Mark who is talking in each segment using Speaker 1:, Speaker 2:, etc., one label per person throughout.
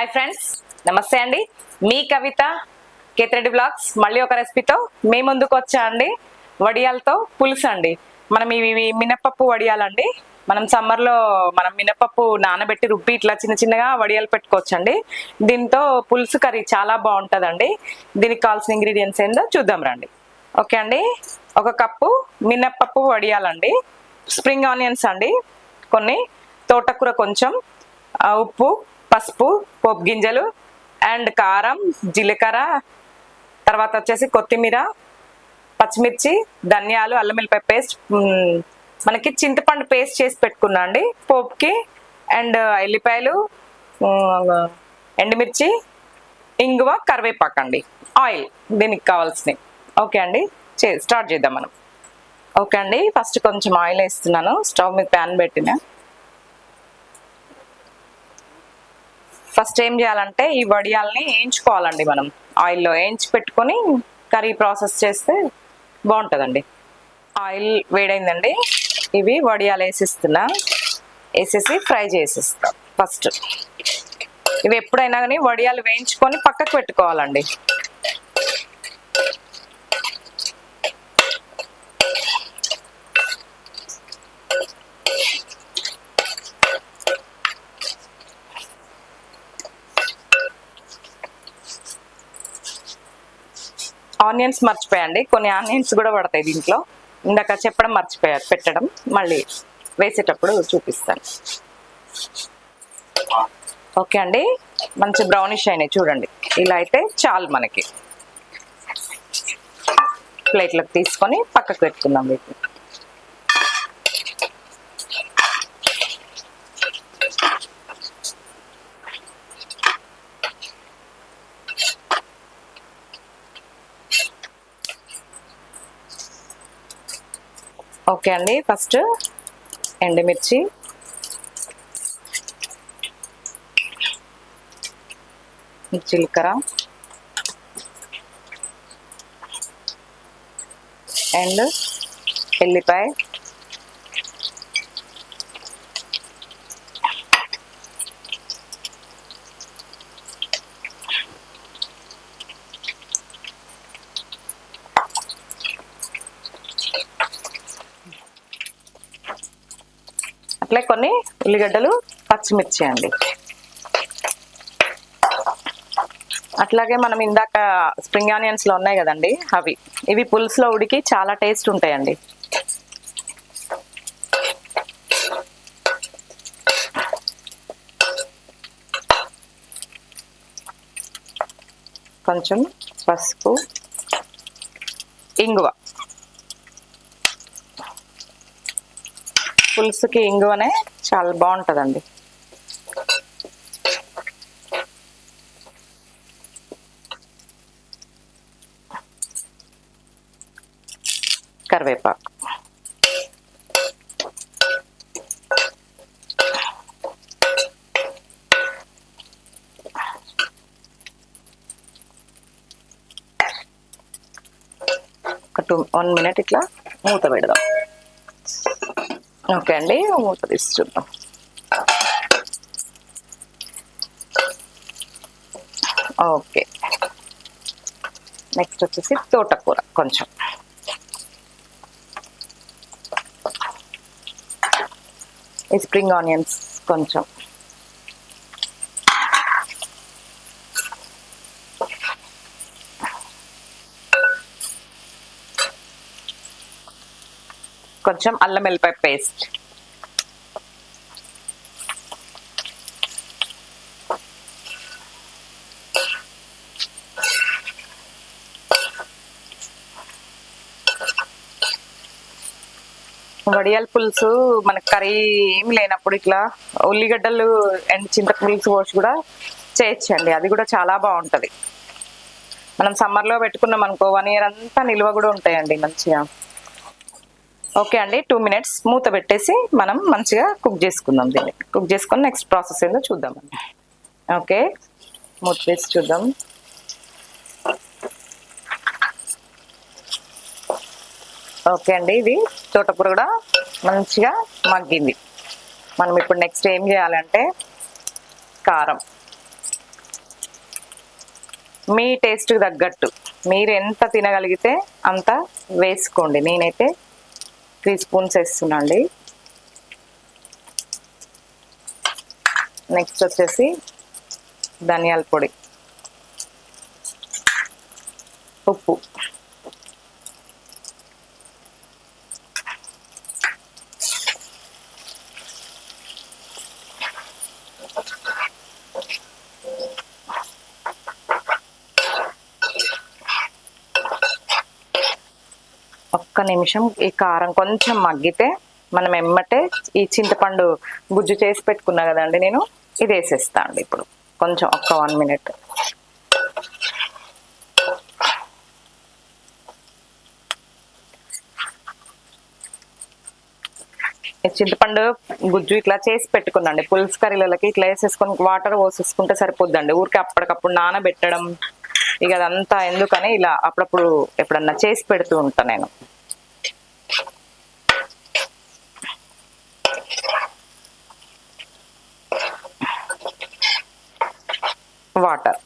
Speaker 1: Hi friends నమస్తే అండి. మీ కవిత Kethireddy blogs మళ్ళీ ఒక రెసిపీతో మీ ముందుకు వచ్చా అండి. వడియాలతో పులుసు అండి. మనం ఇవి మినప్పప్పు మినపప్పు వడియాలండి. మనం సమ్మర్లో మనం మినపప్పు నానబెట్టి రుబ్బి ఇట్లా చిన్న చిన్నగా వడియాలు పెట్టుకోవచ్చండి. దీంతో పులుసు కర్రీ చాలా బాగుంటుందండి. దీనికి కావాల్సిన ఇంగ్రీడియంట్స్ ఏందో చూద్దాం రండి. ఓకే అండి. ఒక కప్పు మినపప్పు వడియాలండి. స్ప్రింగ్ ఆనియన్స్ అండి. కొన్ని. తోటకూర కొంచెం. ఉప్పు. పసుపు పోపు గింజలు అండ్ కారం జీలకర్ర తర్వాత వచ్చేసి కొత్తిమీర పచ్చిమిర్చి ధనియాలు అల్లం వెల్లిపాయ పేస్ట్ మనకి చింతపండు పేస్ట్ చేసి పెట్టుకున్నా అండి. పోపుకి అండ్ ఎల్లిపాయలు ఎండుమిర్చి ఇంగువ కరివేపాకు అండి. ఆయిల్ దీనికి కావాల్సినవి. ఓకే అండి. చే స్టార్ట్ చేద్దాం మనం. ఓకే అండి. ఫస్ట్ కొంచెం ఆయిల్ వేస్తున్నాను. స్టవ్ మీద ప్యాన్ పెట్టిన. ఫస్ట్ ఏం చేయాలంటే ఈ వడియాల్ని వేయించుకోవాలండి మనం. ఆయిల్లో వేయించి పెట్టుకొని కర్రీ ప్రాసెస్ చేస్తే బాగుంటుందండి. ఆయిల్ వేడైందండి. ఇవి వడియాలు వేసిస్తున్నా. వేసేసి ఫ్రై చేసేస్తా ఫస్ట్. ఇవి ఎప్పుడైనా కానీ వడియాలు వేయించుకొని పక్కకు పెట్టుకోవాలండి. ఆనియన్స్ మర్చిపోయండి. కొన్ని ఆనియన్స్ కూడా పడతాయి దీంట్లో. ఇందాక చెప్పడం మర్చిపోయారు పెట్టడం. మళ్ళీ వేసేటప్పుడు చూపిస్తాను. ఓకే అండి. మంచి బ్రౌనిష్ అయినాయి చూడండి. ఇలా అయితే చాలు మనకి. ప్లేట్లోకి తీసుకొని పక్కకు పెట్టుకుందాం వీటిని. ఓకే అండి. ఫస్ట్ ఎండుమిర్చి. జీలకర్ర. అండ్ ఎల్లిపాయ. అట్లే కొన్ని ఉల్లిగడ్డలు పచ్చిమిర్చి అండి. అట్లాగే మనం ఇందాక స్ప్రింగ్ ఆనియన్స్లో ఉన్నాయి కదండి అవి. ఇవి పులుసులో ఉడికి చాలా టేస్ట్ ఉంటాయండి. కొంచెం పసుపు ఇంగువ. పులుసుకి ఇంగువనే చాలా బాగుంటుందండి. కరివేపాకు. ఒక టూ వన్ మినిట్ ఇట్లా మూత పెడదాం. ఓకే అండి మూత తీసి చూద్దాం. ఓకే. నెక్స్ట్ వచ్చేసి తోటకూర కొంచెం. ఈ స్ప్రింగ్ ఆనియన్స్ కొంచెం. కొంచెం అల్లం వెల్లిపాయ పేస్ట్. వడియాల పులుసు మనకు కర్రీ ఏం లేనప్పుడు ఇట్లా ఉల్లిగడ్డలు అండ్ చింత పులుసు పోసి కూడా చేయొచ్చండి అది కూడా చాలా బాగుంటది. మనం సమ్మర్లో పెట్టుకున్నాం అనుకో వన్ ఇయర్ అంతా నిల్వ కూడా ఉంటాయండి మంచిగా. ఓకే అండి టూ మినిట్స్ మూత పెట్టేసి మనం మంచిగా కుక్ చేసుకుందాం దీన్ని. కుక్ చేసుకొని నెక్స్ట్ ప్రాసెస్ ఏందో చూద్దామండి ఓకే మూత వేసి చూద్దాం. ఓకే అండి ఇది తోటకూర కూడా మంచిగా మగ్గింది. మనం ఇప్పుడు నెక్స్ట్ ఏం చేయాలంటే కారం. మీ టేస్ట్కి తగ్గట్టు. మీరు ఎంత తినగలిగితే అంత వేసుకోండి. నేనైతే త్రీ స్పూన్స్ వేస్తున్నా అండి నెక్స్ట్ వచ్చేసి ధనియాల పొడి. ఉప్పు. ఒక్క నిమిషం ఈ కారం కొంచెం మగ్గితే మనం ఎమ్మటే ఈ చింతపండు గుజ్జు చేసి పెట్టుకున్నా కదండి నేను ఇది వేసేస్తా అండి ఇప్పుడు. కొంచెం ఒక్క వన్ మినిట్. ఈ చింతపండు గుజ్జు ఇట్లా చేసి పెట్టుకుందండి. పులుసు కర్రీలకి ఇట్లా వేసేసుకొని వాటర్ పోసేసుకుంటే సరిపోద్దండి. ఊరికే అప్పటికప్పుడు నానబెట్టడం ఇక అదంతా ఎందుకని ఇలా అప్పుడప్పుడు ఎప్పుడన్నా చేసి పెడుతూ ఉంటా నేను. వాటర్.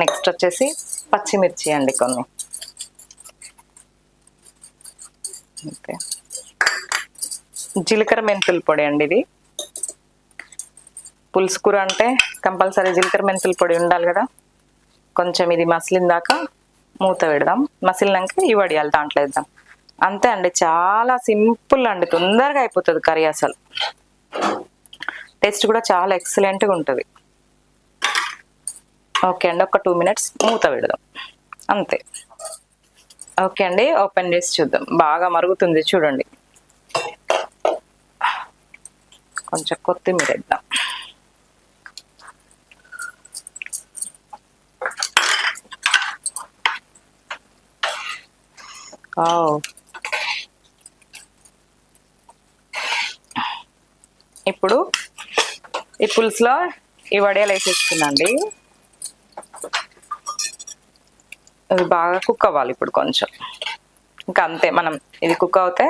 Speaker 1: నెక్స్ట్ వచ్చేసి పచ్చిమిర్చి అండి కొన్ని. జీలకర్ర మెంతుల పొడి అండి ఇది. పులుసు కూర అంటే కంపల్సరీ జీలకర్ర మెంతుల పొడి ఉండాలి కదా. కొంచెం ఇది మసిలిన దాకా మూత పెడదాం. మసిలినాక ఈ వడియాలు దాంట్లో వేద్దాం. అంతే అండి చాలా సింపుల్ అండి తొందరగా అయిపోతుంది కర్రీ అసలు. టేస్ట్ కూడా చాలా ఎక్సలెంట్గా ఉంటుంది. ఓకే అండి ఒక టూ మినిట్స్ మూత పెడదాం. అంతే. ఓకే అండి ఓపెన్ చేసి చూద్దాం. బాగా మరుగుతుంది చూడండి. కొంచెం కొత్తిమీర వేద్దాం. ఇప్పుడు ఈ పులుసులో ఈ వడియాలు వేసేసుకున్నాండి ఇది బాగా కుక్ అవ్వాలి ఇప్పుడు కొంచెం. ఇంకా అంతే మనం ఇది కుక్ అవుతే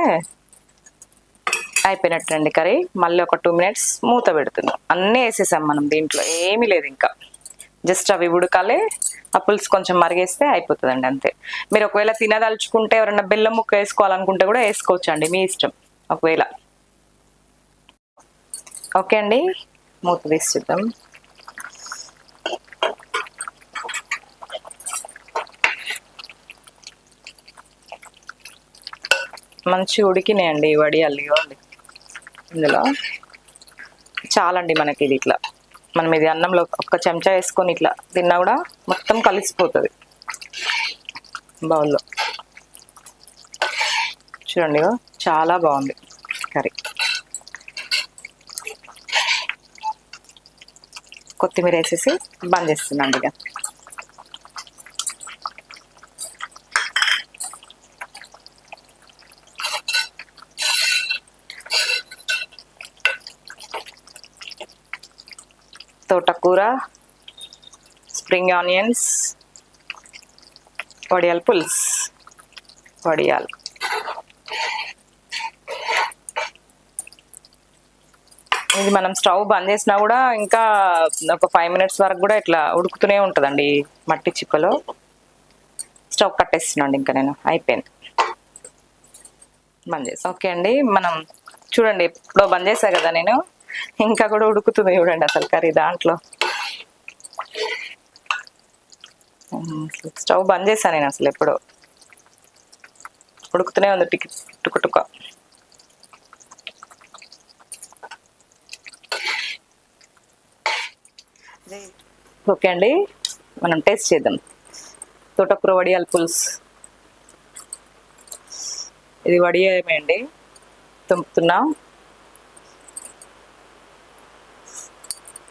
Speaker 1: అయిపోయినట్టండి కర్రీ. మళ్ళీ ఒక టూ మినిట్స్ మూత పెడుతున్నాం. అన్నీ వేసేసాం మనం దీంట్లో. ఏమీ లేదు ఇంకా. జస్ట్ అవి ఉడకాలి ఆ పులుసు కొంచెం మరిగేస్తే అయిపోతుందండి అంతే. మీరు ఒకవేళ తినదలుచుకుంటే ఎవరైనా బెల్లం ముక్క వేసుకోవాలనుకుంటే కూడా వేసుకోవచ్చు అండి మీ ఇష్టం. ఒకవేళ. ఓకే అండి మూత తీసి చూద్దాం. మంచి ఉడికినాయండి వడి వడియాలు ఇవ్వండి. ఇందులో. చాలండి మనకి ఇది ఇట్లా. మనం ఇది అన్నంలో ఒక్క చెంచా వేసుకొని ఇట్లా తిన్నా కూడా మొత్తం కలిసిపోతుంది. బౌల్లో. చూడండి చాలా బాగుంది కర్రీ. కొత్తిమీర వేసేసి బంద్ చేస్తున్నాండి ఇక. తోటకూర స్ప్రింగ్ ఆనియన్స్ వడియాల పులుస్. వడియాల్. ఇది మనం స్టవ్ బంద్ చేసినా కూడా ఇంకా ఒక ఫైవ్ మినిట్స్ వరకు కూడా ఇట్లా ఉడుకుతూనే ఉంటుందండి మట్టి చిప్పలో. స్టవ్ కట్టేస్తున్నాండి ఇంకా నేను. అయిపోయింది. బంద్ చేసి ఓకే అండి. మనం చూడండి ఎప్పుడో బంద్ చేసా కదా నేను. ఇంకా కూడా ఉడుకుతుంది చూడండి అసలు కర్రీ దాంట్లో. స్టవ్ బంద్ చేశాను నేను అసలు ఎప్పుడో. ఉడుకుతూనే ఉంది టిక్ టుకుటుక ఓకే అండి మనం టేస్ట్ చేద్దాం. తోటకూర వడియాల పులుసు. ఇది వడియమే అండి. తుంపుతున్నాం.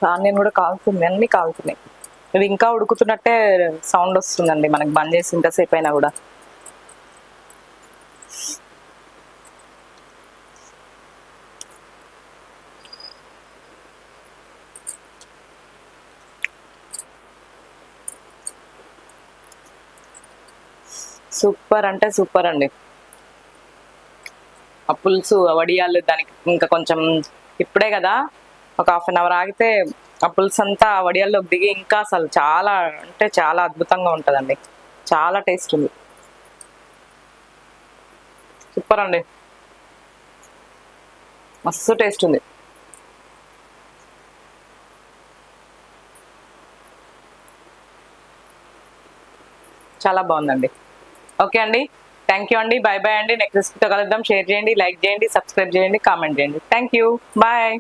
Speaker 1: ఆనియన్ కూడా కాలుతుంది అన్ని కాలుతున్నాయి ఇవి ఇంకా ఉడుకుతున్నట్టే సౌండ్ వస్తుందండి మనకి బంద్ చేసి ఇంతసేపు అయినా కూడా. సూపర్ అంటే సూపర్ అండి. ఆ పులుసు వడియాలు దానికి ఇంకా కొంచెం ఇప్పుడే కదా ఒక హాఫ్ అన్ అవర్ ఆగితే ఆ పులుసు అంతా వడియాల్లోకి దిగి ఇంకా అసలు చాలా అంటే చాలా అద్భుతంగా ఉంటుందండి. చాలా టేస్ట్ ఉంది. సూపర్ అండి. మస్తు టేస్ట్ ఉంది. చాలా బాగుందండి. ఓకే అండి. థ్యాంక్ యూ అండి. బాయ్ బాయ్ అండి. నెక్స్ట్ రెసిపీతో కలుద్దాం. షేర్ చేయండి లైక్ చేయండి సబ్స్క్రైబ్ చేయండి కామెంట్ చేయండి. Thank you bye